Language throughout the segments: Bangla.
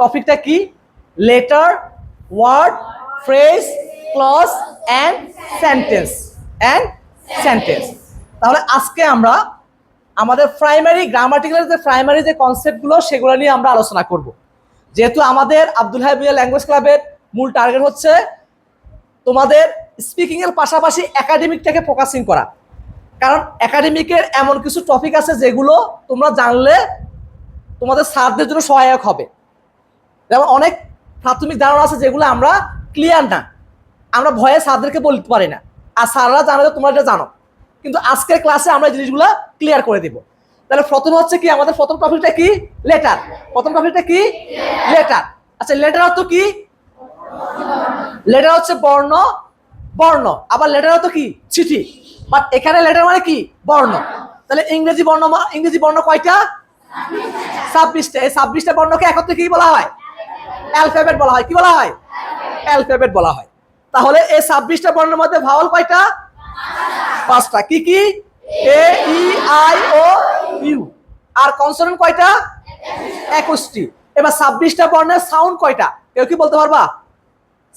টপিকটা কি? Letter word phrase clause and sentence and sentence তাহলে আজকে আমরা আমাদের প্রাইমারি গ্রামাটিক্যালের যে প্রাইমারি যে কনসেপ্টগুলো সেগুলো নিয়ে আমরা আলোচনা করব। যেহেতু আমাদের আব্দুল হাবিয়া ল্যাঙ্গুয়েজ ক্লাবের মূল টার্গেট হচ্ছে তোমাদের স্পিকিংয়ের পাশাপাশি একাডেমিকটাকে ফোকাসিং করা। কারণ একাডেমিকের এমন কিছু টপিক আছে যেগুলো তোমরা জানলে তোমাদের স্যারদের জন্য সহায়ক হবে। যেমন অনেক প্রাথমিক ধারণা আছে যেগুলো আমরা ক্লিয়ার না। আমরা ভয়ে স্যারদেরকে বলতে পারি না। আর স্যাররা জানে যে তোমরা এটা জানো। কিন্তু আজকের ক্লাসে আমরা জিনিসগুলো ক্লিয়ার করে দিব। তাহলে প্রথম হচ্ছে কি, আমাদের প্রথম টপিকটা কি? লেটার প্রথম টপিকটা কি? লেটার আচ্ছা লেটার অর্থ কি? লেটার হচ্ছে বর্ণ বর্ণ। আবার লেটার হতো কি? চিঠি। বাট এখানে লেটার মানে কি? বর্ণ। তাহলে ইংরেজি বর্ণ ইংরেজি বর্ণ কয়টা? ছাব্বিশটা। এই ছাব্বিশটা বর্ণকে একত্রে কি বলা হয়? অ্যালফাবেট বলা হয়। কি বলা হয়? অ্যালফাবেট বলা হয়। তাহলে এই ছাব্বিশটা বর্ণের মধ্যে ভাওয়াল কয়টা? পাঁচটা। কি কি? A, E, I, O, U. R consonant কয়টা? একুশটি। এবার ছাব্বিশটা বর্ণের সাউন্ড কয়টা? কেউ কি বলতে পারবা?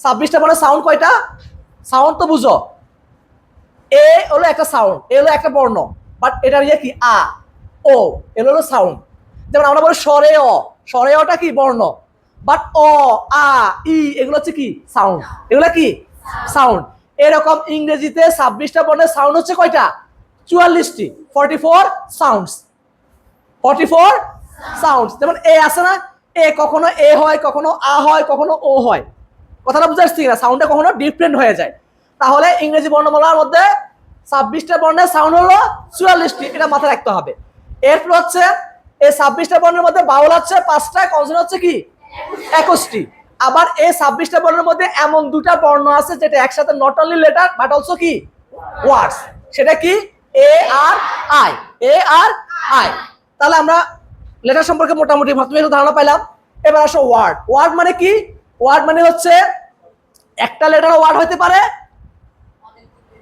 ছাব্বিশটা বর্ণের সাউন্ড কয়টা? সাউন্ড তো বুঝো। এ হলো একটা সাউন্ড এ হলো একটা বর্ণ। বাট এটার ইয়ে কি? আ, ও এগুলো হলো সাউন্ড যেমন আমরা বলি স্বরে অ স্বরে অটা কি? বর্ণ। বাট অ আ ই এগুলো হচ্ছে কি? সাউন্ড এগুলো কি? সাউন্ড এরকম ইংরেজিতে ছাব্বিশটা বর্ণের সাউন্ড হচ্ছে কয়টা? চুয়াল্লিশটি। Forty four sounds forty four sound যেমন এ আছে না এ কখনো এ হয় কখনো আ হয় কখনো ও হয়। কথাটা বুঝতে পারছি না? সাউন্ডটা কখনো ডিফারেন্ট হয়ে যায়। তাহলে ইংরেজি বর্ণমালার মধ্যে ছাব্বিশটা বর্ণের সাউন্ড হলো চুয়াল্লিশটি। এটা মাথায় রাখতে হবে। এরপর হচ্ছে এই ছাব্বিশটা বর্ণের মধ্যে বাউল হচ্ছে পাঁচটা কনসোনেন্ট হচ্ছে কি? একুশটি। আবার এই ছাব্বিশটা বর্ণের মধ্যে এমন দুটা বর্ণ আছে যেটা একসাথে not only letter but also কি? ওয়ার্ডস সেটা কি? এ আর আই এ আর আই তাহলে আমরা লেটার সম্পর্কে মোটামুটি প্রথমে একটু ধারণা পাইলাম। এবার আসো ওয়ার্ড ওয়ার্ড মানে কি? ওয়ার্ড মানে হচ্ছে একটা লেটার ওয়ার্ড হতে পারে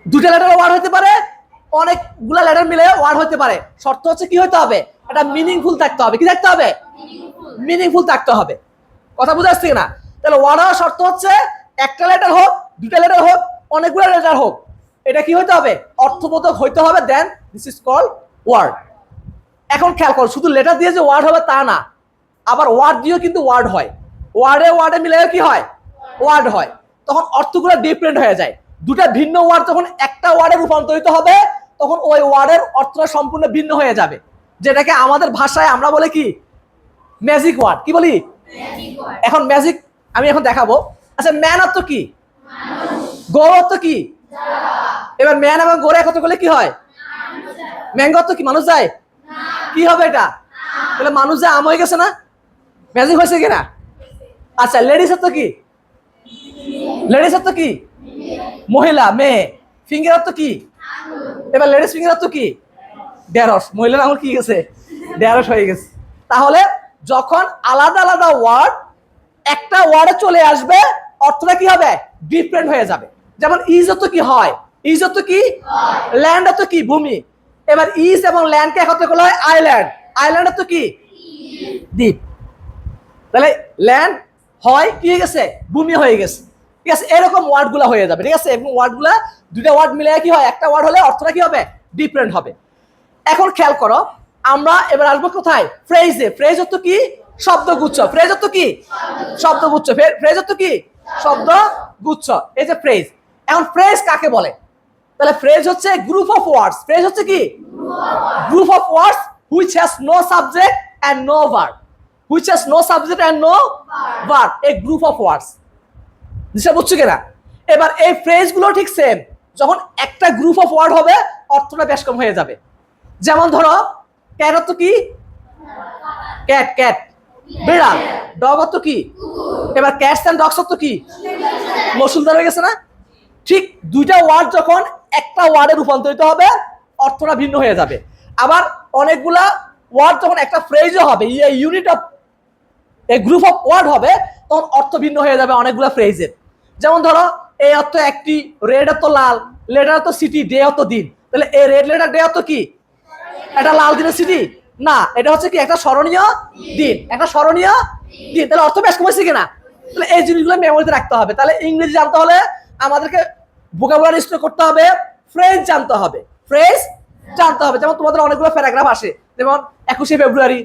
দুটা লেটার ওয়ার্ড হতে পারে, অনেকগুলা লেটার মিলে ওয়ার্ড হতে পারে। শর্ত হচ্ছে কি হতে হবে? এটা মিনিংফুল থাকতে হবে। কি থাকতে হবে? মিনিংফুল থাকতে হবে। কথা বুঝে আসছে না তাহলে হওয়ার শর্ত হচ্ছে একটা লেটার হোক দুটা লেটার হোক, অনেকগুলো লেটার হোক। এটা কি হতে হবে? অর্থবোধক হইতে হবে then this is call word এখন খেয়াল করো, শুধু লেটার দিয়ে যে ওয়ার্ড হবে তা না, আবার ওয়ার্ড দিয়েও কিন্তু ওয়ার্ড হয়। ওয়ার্ডে ওয়ার্ডে মিলে কি হয়? ওয়ার্ড হয়। তখন অর্থগুলো ডিফারেন্ট হয়ে যায়। দুটা ভিন্ন ওয়ার্ড যখন একটা ওয়ার্ডে রূপান্তরিত হবে, তখন ওই ওয়ার্ডের অর্থটা সম্পূর্ণ ভিন্ন হয়ে যাবে। যেটাকে আমাদের ভাষায় আমরা বলে কি? ম্যাজিক ওয়ার্ড কি বলি? এখন ম্যাজিক আমি এখন দেখাবো। আচ্ছা ম্যান অর্থ কি? গৌর অর্থ কি? এবার ম্যান এবং গোরে একত্র করলে কি হয়? ম্যাঙ্গো অর্থ কি? মানুষ যায়? কি হবে এটা? তাহলে মানুষ যায়, আম হয়ে গেছে না? ম্যাজিক হয়েছে কিনা? আচ্ছা লেডিস অর্থ কি? লেডিস অর্থ কি? মহিলা, মেয়ে। ফিঙ্গার অর্থ কি? এবার লেডিস ফিঙ্গার কি? ঢেঁড়স। মহিলার আঙুল কি গেছে? ঢেঁড়স হয়ে গেছে। তাহলে যখন আলাদা আলাদা ওয়ার্ড একটা ওয়ার্ডে চলে আসবে, অর্থটা কি হবে? ডিফারেন্ট হয়ে যাবে। যেমন ইজ অর্থ কি হয়? ইজ অর্থ কি? ল্যান্ড অর্থ কি? ভূমি। এবার ইজ এবং ল্যান্ডকে একত্র করলে হয় আইল্যান্ড আইল্যান্ড অর্থ কি? দ্বীপ। তাহলে ল্যান্ড হয় কি হয়ে গেছে? ভূমি হয়ে গেছে। ঠিক আছে, এরকম ওয়ার্ডগুলো হয়ে যাবে। ঠিক আছে, এবং ওয়ার্ডগুলো দুটা ওয়ার্ড মিলে কি হয়? একটা ওয়ার্ড হলে অর্থটা কি হবে? ডিফারেন্ট হবে। এখন খেয়াল করো আমরা এবার আসব কোথায়? ফ্রেজে ফ্রেজ অর্থ কি? শব্দগুচ্ছ। ফ্রেজ অর্থ কি? শব্দগুচ্ছ। ফ্রেজ অর্থ কি? শব্দ গুচ্ছ এই যে ফ্রেজ এখন ফ্রেজ কাকে বলে? তাহলে ফ্রেজ হচ্ছে গ্রুপ অফ ওয়ার্ডস ফ্রেজ হচ্ছে কি? Group of words which has no subject and no verb which has no subject and no verb a group of words জিনিসটা বুঝছ কিনা? এবার এই ফ্রেজগুলো ঠিক সেম যখন একটা গ্রুপ অফ ওয়ার্ড হবে, অর্থটা বেশ কম হয়ে যাবে। যেমন ধরো ক্যাট অর্থ কি? Cat cat. বিড়াল ডগ অর্থ কি? এবার ক্যাটস অ্যান্ড ডগস অর্থ কি? মসুলদার হয়ে গেছে না? ঠিক দুইটা ওয়ার্ড যখন একটা ওয়ার্ডে রূপান্তরিত হবে, অর্থটা ভিন্ন হয়ে যাবে। আবার অনেকগুলা ওয়ার্ড যখন একটা ফ্রেজও হবে unit of a group of word হবে, তখন অর্থ ভিন্ন হয়ে যাবে অনেকগুলো ফ্রেজের যেমন ধরো এই অর্থ একটি রেড অর্থ লাল লেটার অর্থ সিটি ডে অর্থ দিন। তাহলে এই রেড লেটার ডে অর্থ কি? এটা লাল দিনের সিটি না, এটা হচ্ছে কি একটা স্মরণীয় দিন। একটা স্মরণীয় দিন। তাহলে অর্থ বেশ কমেছে কিনা? তাহলে এই জিনিসগুলো মেমোরিতে রাখতে হবে। তাহলে ইংরেজি জানতে হলে আমাদেরকে ভোকাবুলারি স্টোর করতে হবে ফ্রেজ জানতে হবে। ফ্রেজ জানতে হবে। যেমন তোমাদের অনেকগুলো প্যারাগ্রাফ আসে। যেমন একুশে ফেব্রুয়ারি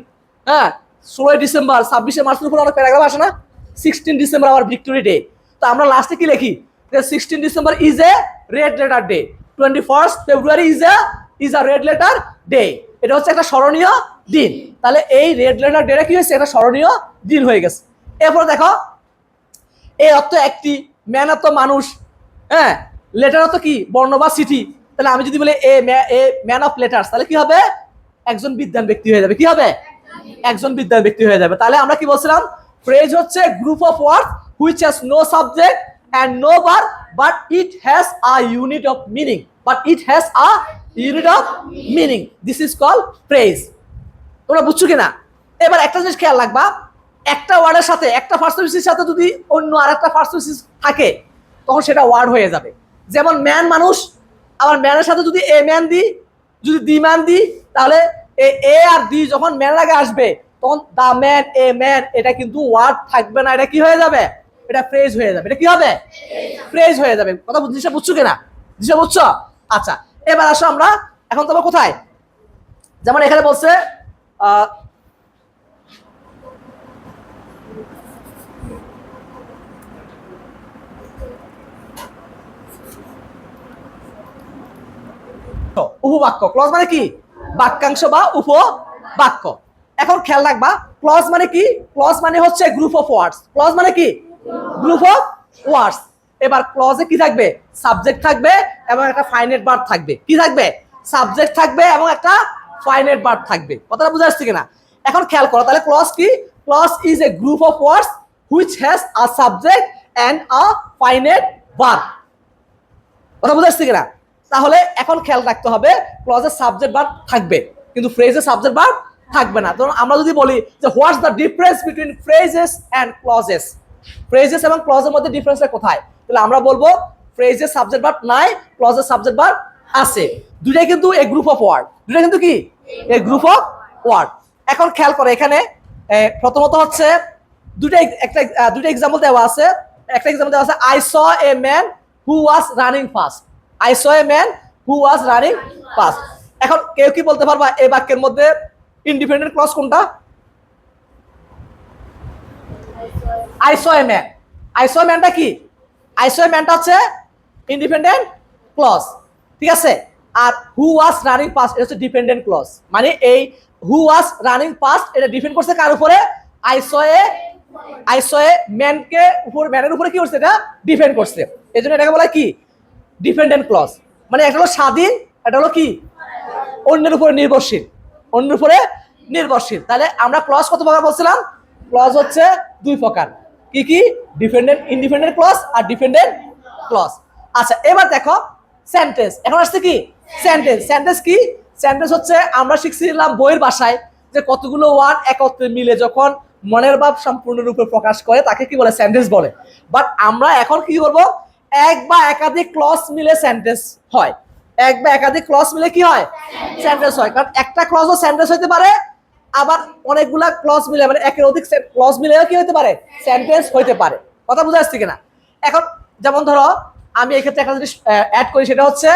হ্যাঁ ষোলোই ডিসেম্বর ছাব্বিশে উপর অনেক প্যারাগ্রাফ আসে না? সিক্সটিন ডিসেম্বর আবার ভিক্টোরি ডে তো আমরা লাস্টে কি লিখি? Sixteen December is a red letter day twenty first February is a is a red letter day এটা হচ্ছে একটা স্মরণীয় দিন। তাহলে এই রেড লেটার ডেটা কি হয়েছে? একটা স্মরণীয় দিন হয়ে গেছে। এরপর দেখো এই অর্থ একটি ম্যান অর্থ মানুষ। হ্যাঁ? লেটার অর্থ কি? বর্ণ বা চিঠি। তাহলে আমি যদি বলি a a man of letters তাহলে কি হবে? একজন বিদ্যান ব্যক্তি হয়ে যাবে। কি হবে? একজন বিদ্যান ব্যক্তি হয়ে যাবে। তাহলে আমরা কি বলছিলাম? ফ্রেজ হচ্ছে group of words which has no subject and no bar but it has a unit of meaning but it has a unit of meaning this is call phrase তোমরা বুঝছ কিনা? এবার একটা জিনিস খেয়াল রাখবা। একটা ওয়ার্ডের সাথে একটা ফার্স্ট অফিসের সাথে যদি অন্য আর একটা ফার্স্ট অফিস থাকে তখন সেটা ওয়ার্ড হয়ে যাবে। যেমন ম্যান মানুষ আবার ম্যানের সাথে যদি এ ম্যান দিই যদি দি ম্যান দিই তাহলে এ এ আর দি যখন ম্যান আগে আসবে তখন দা ম্যান এ ম্যান এটা কিন্তু ওয়ার্ড থাকবে না। এটা কি হয়ে যাবে? এটা ফ্রেজ হয়ে যাবে। এটা কি হবে? ফ্রেজ হয়ে যাবে। কথা জিনিসটা বুঝছ কিনা? জিনিসটা বুঝছ? আচ্ছা এবার আসো আমরা, এখন তোমার কোথায়? যেমন এখানে বলছে উপবাক্য ক্লজ মানে কি? বাক্যাংশ বা উপবাক্য। এখন খেয়াল রাখবা ক্লজ মানে কি? ক্লজ মানে হচ্ছে গ্রুপ অফ ওয়ার্ডস ক্লজ মানে কি? গ্রুপ অফ ওয়ার্ডস এবার ক্লজে কি থাকবে? সাবজেক্ট থাকবে এবং একটা ফাইনেট ভার্ব থাকবে। কি থাকবে? সাবজেক্ট থাকবে এবং একটা ফাইনেট ভার্ব থাকবে। কথাটা বুঝে আসছে কিনা? এখন খেয়াল করো, তাহলে ক্লজ কি? Clause is a group of words which has a subject and a finite verb কথা বুঝে আসছে কিনা? তাহলে এখন খেয়াল রাখতে হবে ক্লজের সাবজেক্ট ভার্ব থাকবে, কিন্তু ফ্রেজের সাবজেক্ট ভার্ব থাকবে না। ধরুন আমরা যদি বলি যে what's the difference between phrases and clauses phrases এবং ক্লজের মধ্যে ডিফারেন্সটা কোথায়? তাহলে আমরা বলব ফ্রেজের সাবজেক্ট ভার্ব নাই ক্লজের সাবজেক্ট ভার্ব আছে। দুটাই কিন্তু এ গ্রুপ অফ ওয়ার্ড দুটাই কিন্তু কি? এ গ্রুপ অফ ওয়ার্ড এখন খেয়াল করে এখানে প্রথমত হচ্ছে দুটা একটা দুটা এক্সাম্পল দেওয়া আছে। একটা এক্সাম্পল দেওয়া আছে I saw a man who was running fast I saw a man who was running fast এখন কেউ কি বলতে পারবা এই বাক্যের মধ্যে? ইন্ডিপেন্ডেন্ট ক্লজ কোনটা? I saw a man I saw a ম্যানটা কি? আই স এ ম্যানটা হচ্ছে ইন্ডিপেন্ডেন্ট ক্লজ ঠিক আছে? আর হু ওয়াজ রানিং পাস্ট এটা হচ্ছে ডিপেন্ডেন্ট ক্লজ মানে এই হু ওয়াজ রানিং পাস্ট এটা ডিপেন্ড করছে কার উপরে? I saw A I saw এ ম্যানকে উপর ম্যানের উপরে কি করছে এটা? ডিপেন্ড করছে। এই জন্য এটাকে বলা কি? ডিপেন্ডেন্ট ক্লজ মানে একটা হলো স্বাধীন এটা হলো কি? অন্যের উপরে নির্ভরশীল। অন্যের উপরে নির্ভরশীল। তাহলে আমরা ক্লজ কত প্রকার বলছিলাম? ক্লজ হচ্ছে দুই প্রকার। কি কি? ডিপেন্ডেন্ট ইন্ডিপেন্ডেন্ট ক্লজ আর ডিপেন্ডেন্ট ক্লস আচ্ছা এবার দেখো সেন্টেন্স এখন আসছে কি? সেন্টেন্স সেন্টেন্স কি? সেন্টেন্স হচ্ছে, আমরা শিখছিলাম বইয়ের ভাষায় যে কতগুলো ওয়ার্ড একত্রে মিলে যখন মনের ভাব সম্পূর্ণরূপে প্রকাশ করে, তাকে কি বলে? সেন্টেন্স বলে। বাট আমরা এখন কি করব? এক বা একাধিক ক্লজ মিলে সেন্টেন্স হয়। এক বা একাধিক ক্লজ মিলে কি হয়? সেন্টেন্স হয়। কারণ একটা ক্লজও সেন্টেন্স হতে পারে আবার অনেকগুলা ক্লজ মিলে মানে একের অধিক ক্লজ মিলেও কি হতে পারে? সেন্টেন্স হইতে পারে। কথা বুঝে আসছে কিনা? এখন যেমন ধরো আমি এই ক্ষেত্রে একটা জিনিস অ্যাড করি সেটা হচ্ছে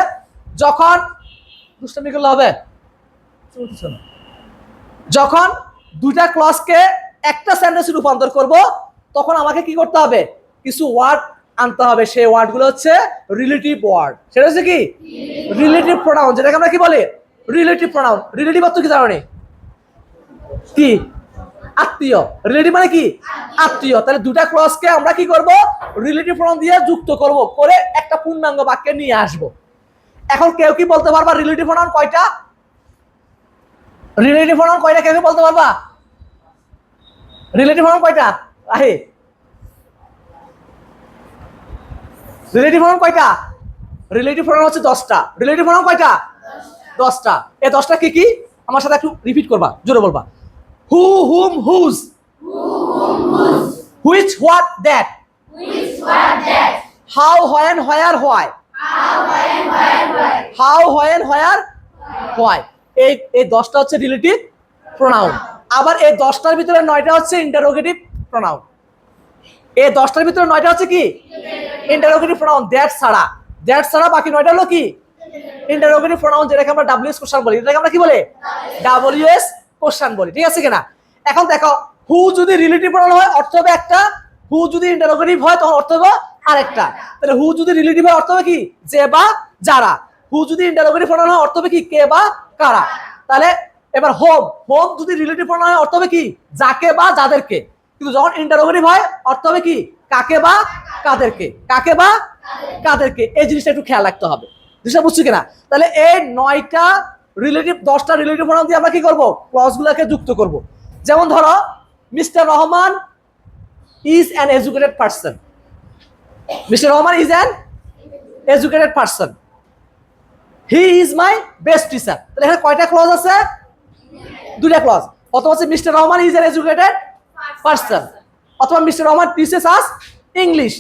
যখন দুষ্টামি করলে হবে? যখন দুইটা ক্লজকে একটা সেন্টেন্সে রূপান্তর করব তখন আমাকে কি করতে হবে? কিছু ওয়ার্ড আনতে হবে। সেই ওয়ার্ডগুলো হচ্ছে রিলেটিভ ওয়ার্ড সেটা হচ্ছে কি? রিলেটিভ প্রোনাউন যেটাকে আমরা কি বলি? রিলেটিভ প্রোনাউন রিলেটিভ অর্থ কি জানি কি? আত্মীয়। রিলেটিভ মানে কি? আত্মীয়। তাহলে দুটা ক্লজকে আমরা কি করব? রিলেটিভ প্রোনাউন দিয়ে যুক্ত করব, করে একটা পূর্ণাঙ্গ বাক্যে নিয়ে আসব। এখন কেউ কি বলতে পারবা রিলেটিভ প্রোনাউন কয়টা? রিলেটিভ প্রোনাউন কয়টা কেউ বলতে পারবা? রিলেটিভ প্রোনাউন কয়টা? আহে। রিলেটিভ প্রোনাউন কয়টা? রিলেটিভ প্রোনাউন হচ্ছে দশটা। রিলেটিভ প্রোনাউন কয়টা? দশটা। এই দশটা কি কি? আমার সাথে একটু রিপিট করবা, জোরে বলবা। Who whom whose which what that how when where why how when where why এই এই দশটা হচ্ছে রিলেটিভ প্রোনাউন আবার এই দশটার ভিতরে নয়টা হচ্ছে ইন্টারোগেটিভ প্রোনাউন এই দশটার ভিতরে নয়টা হচ্ছে কি? ইন্টারোগেটিভ প্রোনাউন দ্যাট ছাড়া। দ্যাট ছাড়া বাকি নয়টা হলো কি? ইন্টারোগেটিভ প্রোনাউন যেটাকে আমরা ডাব্লিউএস কোশ্চেন বলি। এটাকে আমরা কি বলে? ডাব্লিউএস কোশ্চেন বলি, ঠিক আছে কিনা? এখন দেখো হু যদি রিলেটিভ প্রোনাউন হয়, অর্থ হবে একটা হু যদি ইন্টারোগেটিভ হয়, তখন অর্থ হবে আরেকটা। তাহলে হু যদি রিলেটিভ হয়, অর্থ হবে কি? যে বা যারা। হু যদি ইন্টারোগেটিভ প্রোনাউন হয়, অর্থ হবে কি? কে বা কারা। তাহলে এবার হোম হোম যদি রিলেটিভ প্রোনাউন হয়, অর্থ হবে কি? যাকে বা যাদেরকে। কিন্তু যখন ইন্টারোগেটিভ হয়, অর্থ হবে কি? কাকে বা কাদেরকে। কাকে বা কাদেরকে। এই জিনিসটা একটু খেয়াল রাখতে হবে। জিনিসটা বুঝছি কিনা? তাহলে এই নয়টা রিলেটিভ দশটা রিলেটিভ প্রোনাউন দিয়ে আমরা কি করব? ক্লসগুলোকে যুক্ত করব। যেমন ধরো mister Rahman is an educated person mister Rahman is an educated person he is my best teacher তাহলে এখানে কয়টা ক্লজ আছে? দুটা ক্লজ অথবা হচ্ছে mister Rahman is an educated person অথবা mister Rahman teaches us English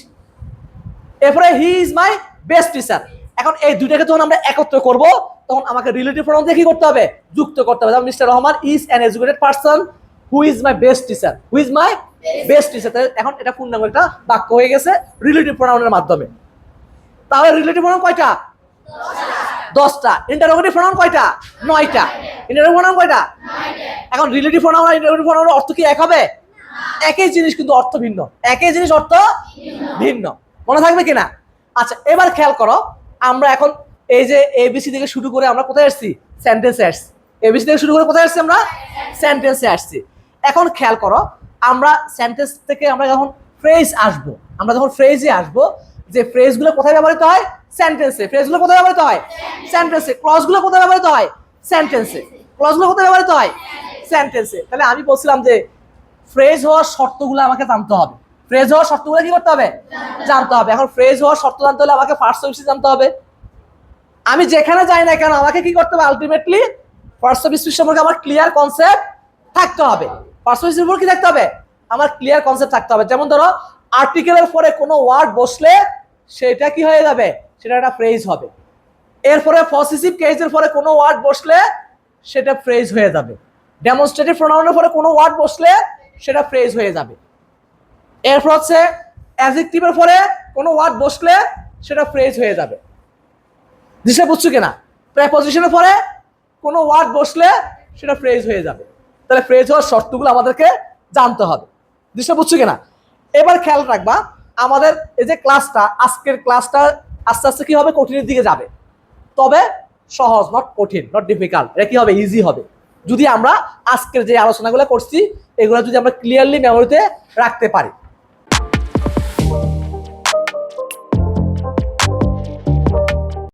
এরপরে he is my best teacher এখন এই দুইটাকে যখন আমরা একত্র করব তখন আমাকে রিলেটিভ প্রোনাউন দিয়ে কি করতে হবে? যুক্ত করতে হবে। Mister Rahman is an educated person who is my best teacher who is my best teacher এখন এটা পূর্ণাঙ্গ একটা বাক্য হয়ে গেছে রিলেটিভ প্রোনাউনের মাধ্যমে। তাহলে রিলেটিভ প্রোনাউন কয়টা? দশটা। ইন্টারোগেটিভ প্রোনাউন কয়টা? নয়টা। ইন্টারোগেটিভ প্রোনাউন কয়টা? এখন রিলেটিভ প্রোনাউন আর ইন্টারোগেটিভ প্রোনাউনের অর্থ কি এক হবে? একই জিনিস কিন্তু অর্থ ভিন্ন। একই জিনিস অর্থ ভিন্ন। মনে থাকবে কিনা? আচ্ছা এবার খেয়াল করো, আমরা এখন এই যে এবিসি থেকে শুরু করে আমরা কোথায় আসছি? সেন্টেন্সে আসছি। এবিসি থেকে শুরু করে কোথায় আসছি আমরা? সেন্টেন্সে আসছি। এখন খেয়াল করো, আমরা সেন্টেন্স থেকে আমরা যখন ফ্রেজ আসব, আমরা যখন ফ্রেজে আসব, যে ফ্রেজগুলো কোথায় ব্যবহৃত হয়? সেন্টেন্সে ফ্রেজগুলো কোথায় ব্যবহৃত হয়? সেন্টেন্সে ক্লজগুলো কোথায় ব্যবহৃত হয়? সেন্টেন্সে ক্লজগুলো কোথায় ব্যবহৃত হয়? সেন্টেন্সে তাহলে আমি বলছিলাম যে ফ্রেজ হওয়ার শর্তগুলো আমাকে জানতে হবে। ফ্রেজ হওয়ার শর্তগুলো কি করতে হবে? জানতে হবে। এখন ফ্রেজ হওয়ার শর্ত জানতে হলে আমাকে ফার্স্ট সার্ভিস জানতে হবে। আমি যেখানে যাই না কেন, আমাকে কি করতে হবে? আলটিমেটলি সার্ভিস সম্পর্কে আমার ক্লিয়ার কনসেপ্ট থাকতে হবে। সার্ভিস সম্পর্কে কি থাকতে হবে? আমার ক্লিয়ার কনসেপ্ট থাকতে হবে। যেমন ধরো আর্টিকেলের পরে কোনো ওয়ার্ড বসলে সেটা কি হয়ে যাবে? সেটা একটা ফ্রেজ হবে। এরপরে পসেসিভ কেসের পরে কোনো ওয়ার্ড বসলে সেটা ফ্রেজ হয়ে যাবে। ডেমনস্ট্রেটিভ প্রোনাউনের পরে কোনো ওয়ার্ড বসলে সেটা ফ্রেজ হয়ে যাবে। এরপর হচ্ছে অ্যাজেক্টিভের পরে কোনো ওয়ার্ড বসলে সেটা ফ্রেজ হয়ে যাবে। দিশা বুঝছ কিনা? প্রেপোজিশনের পরে কোনো ওয়ার্ড বসলে সেটা ফ্রেজ হয়ে যাবে। তাহলে ফ্রেজ হওয়ার শর্তগুলো আমাদেরকে জানতে হবে। দিশা বুঝছ কিনা? এবার খেয়াল রাখবা, আমাদের এই যে ক্লাসটা আজকের ক্লাসটা আস্তে আস্তে কি হবে? কঠিনের দিকে যাবে। তবে সহজ নট কঠিন নট ডিফিকাল্ট এটা কি হবে? ইজি হবে। যদি আমরা আজকের যে আলোচনাগুলো করছি, এগুলো যদি আমরা ক্লিয়ারলি মেমোরিতে রাখতে পারি।